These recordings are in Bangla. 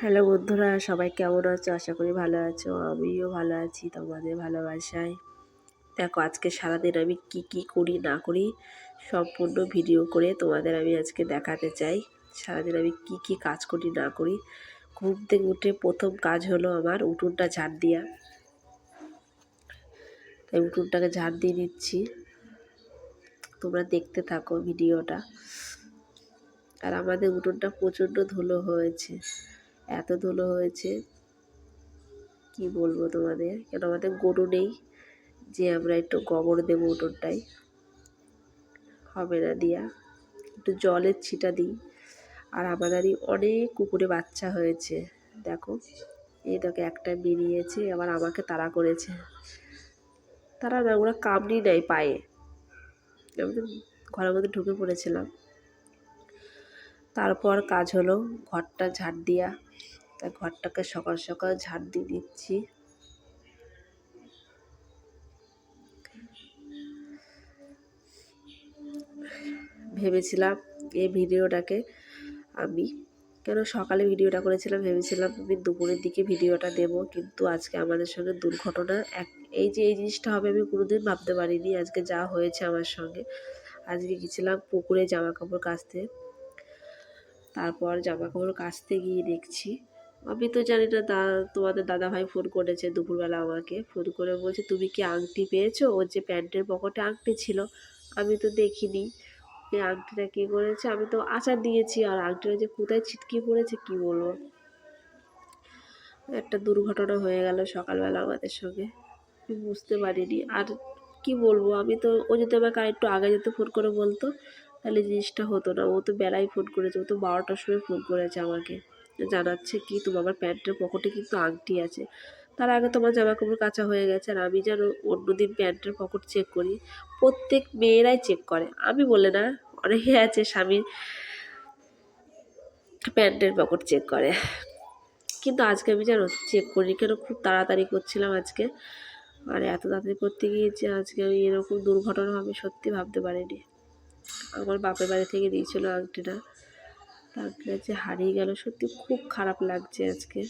হ্যালো বন্ধুরা, সবাই কেমন আছো? আশা করি ভালো আছো। আমিও ভালো আছি তোমাদের ভালোবাসায়। দেখো, আজকে সারাদিন আমি কি কি করি, না করি, সম্পূর্ণ ভিডিও করে তোমাদের আমি আজকে দেখাতে চাই। সারাদিন আমি কি কি কাজ করি, না করি। ঘুম থেকে উঠে প্রথম কাজ হলো আমার উঠোনটা ঝাড় দেওয়া তাই উঠোনটাকে ঝাড় দিয়ে দিচ্ছি। তোমরা দেখতে থাকো ভিডিওটা। আর আমাদের উঠোনটা প্রচণ্ড ধুলো হয়েছে। এত ধুলো হয়েছে। কি বলব তোমাদের? কেন আমাদের গরু নেই, যে আমরা একটু গোবর দেবো উঠোনটাই হবে না দিয়া। একটু জলের ছিটা দিই। আর আমাদেরই অনেক কুকুরে বাচ্চা হয়েছে। দেখো, এই দেখো একটা বেরিয়েছে, আবার আমাকে তাড়া করেছে। তারা না, ওরা কামড়ি নেয় পায়ে। আমি তো ঘরের মধ্যে ঢুকে পড়েছিলাম। তারপর কাজ হলো ঘরটা ঝাড় দেওয়া তাই ঘরটাকে সকাল সকাল ঝাড় দিয়ে দিচ্ছি ভেবেছিলাম এই ভিডিওটাকে আমি, কেন সকালে ভিডিওটা করেছিলাম ভেবেছিলাম আমি দুপুরের দিকে ভিডিওটা দেব, কিন্তু আজকে আমাদের সঙ্গে দুর্ঘটনা, এক, এই যে, এই জিনিসটা হবে আমি কোনোদিন ভাবতে পারিনি, আজকে যা হয়েছে আমার সঙ্গে। আজকে গেছিলাম পুকুরে জামা কাপড় কাচতে। তারপর জামা কাপড় কাচতে গিয়ে দেখছি। আমি তো জানি না দা, তোমাদের দাদাভাই ফোন করেছে দুপুরবেলা আমাকে। ফোন করে বলছে, তুমি কি আংটি পেয়েছ? ওর যে প্যান্টের পকেটে আংটি ছিল, আমি তো দেখিনি। এই আংটিটা কী করেছে? আমি তো আচার দিয়েছি, আর আংটিটা যে কোথায় ছিটকে পড়েছে কি বলব? একটা দুর্ঘটনা হয়ে গেল সকালবেলা আমাদের সঙ্গে। বুঝতে পারিনি। আর কি বলব, আমি তো, ও যদি আমাকে একটু আগে যেতে ফোন করে বলতো তাহলে জিনিসটা হতো না। ও তো বেলায় ফোন করেছে, ও তো বারোটার সময় ফোন করেছে আমাকে। জানাচ্ছে কি, তোমার আমার প্যান্টের পকেটে কিন্তু আংটি আছে। তার আগে তোমার জামা কাপড় কাচা হয়ে গেছে আর আমি যেন অন্যদিন প্যান্টের পকেট চেক করি। প্রত্যেক মেয়েরাই চেক করে। আমি বলে না, অনেকে আছে স্বামীর প্যান্টের পকেট চেক করে। কিন্তু আজকে আমি যেন চেক করি কেন খুব তাড়াতাড়ি করছিলাম আজকে। আর এত তাড়াতাড়ি করতে গিয়েছে আজকে আমি এরকম দুর্ঘটনা হবে, সত্যি ভাবতে পারিনি। আমার বাপের বাড়ি থেকে দিয়েছিল আংটিটা। আংটিটা যে হারিয়ে গেল, সত্যি খুব খারাপ লাগছে আজকে।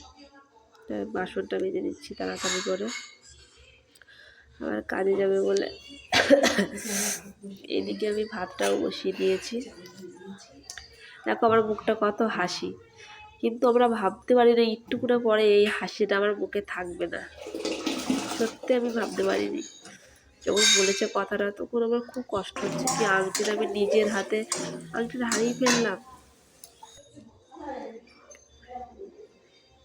বাসনটা বেঁধে নিচ্ছি তাড়াতাড়ি করে। আমার কাজে যাবে বলে এদিকে আমি ভাতটাও বসিয়ে দিয়েছি। দেখো আমার মুখটা কত হাসি। কিন্তু আমরা ভাবতে পারি না একটুকুনা পরে এই হাসিটা আমার মুখে থাকবে না। সত্যি আমি ভাবতে পারিনি। যখন বলেছে কথাটা, তখন আমার খুব কষ্ট হচ্ছে কি আংটিটা আমি নিজের হাতে আংটিটা হারিয়ে ফেললাম।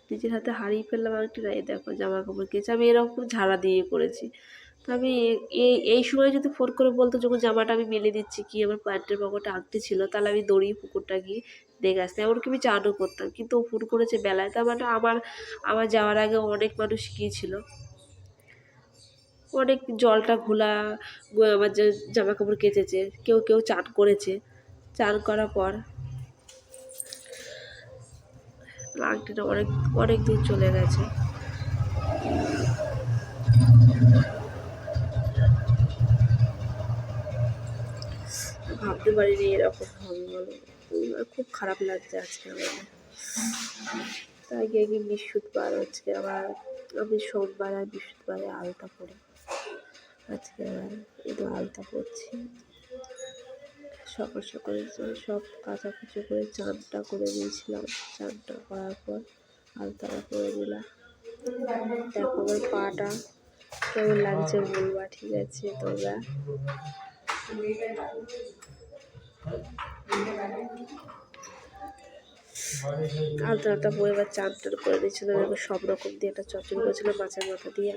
নিজের হাতে হারিয়ে ফেললাম আংটিটা, এই দেখো জামা কাপড় কেছে আমি এরকম ঝাড়া দিয়ে করেছি তো আমি এই এই সময় যদি ফোন করে বলতো যখন জামাটা আমি মেলে দিচ্ছি কি আমার প্যান্টের পকেটে আংটি ছিল, তাহলে আমি দড়িয়ে পুকুরটা গিয়ে দেখে আসতাম। এমনকি আমি চানও করতাম, কিন্তু ও ফোন করেছে বেলায়। তো আমার আমার আমার যাওয়ার আগে অনেক মানুষ গিয়েছিল। অনেক জলটা ঘোলা আমার যে জামা কাপড় কেচেছে, কেউ কেউ চান করেছে। চান করার পর আংটিটা অনেক অনেক দূর চলে গেছে। ভাবতে পারিনি এরকম হবে বলো। খুব খারাপ লাগছে আজকে আমাদের তাই গিয়ে গিয়ে বৃহস্পতিবার হচ্ছে আবার, আমি সোমবার আর বৃহস্পতিবারে আলতা পড়ি। আজকে আবার একটু আলতা পড়ছি সকাল সকাল সব কাঁচা কাচাকুচি করে চানটা করে দিয়েছিলাম চানটা করার পর আলতাটা করে দিলাম দেখো পাটা কেমন লাগছে বলবা, ঠিক আছে তোমরা? আলতা আলতা পরে এবার চান টান করে দিয়েছিলাম সব রকম দিয়ে একটা চচড়ি করেছিলাম, মাছের মাথা দিয়ে।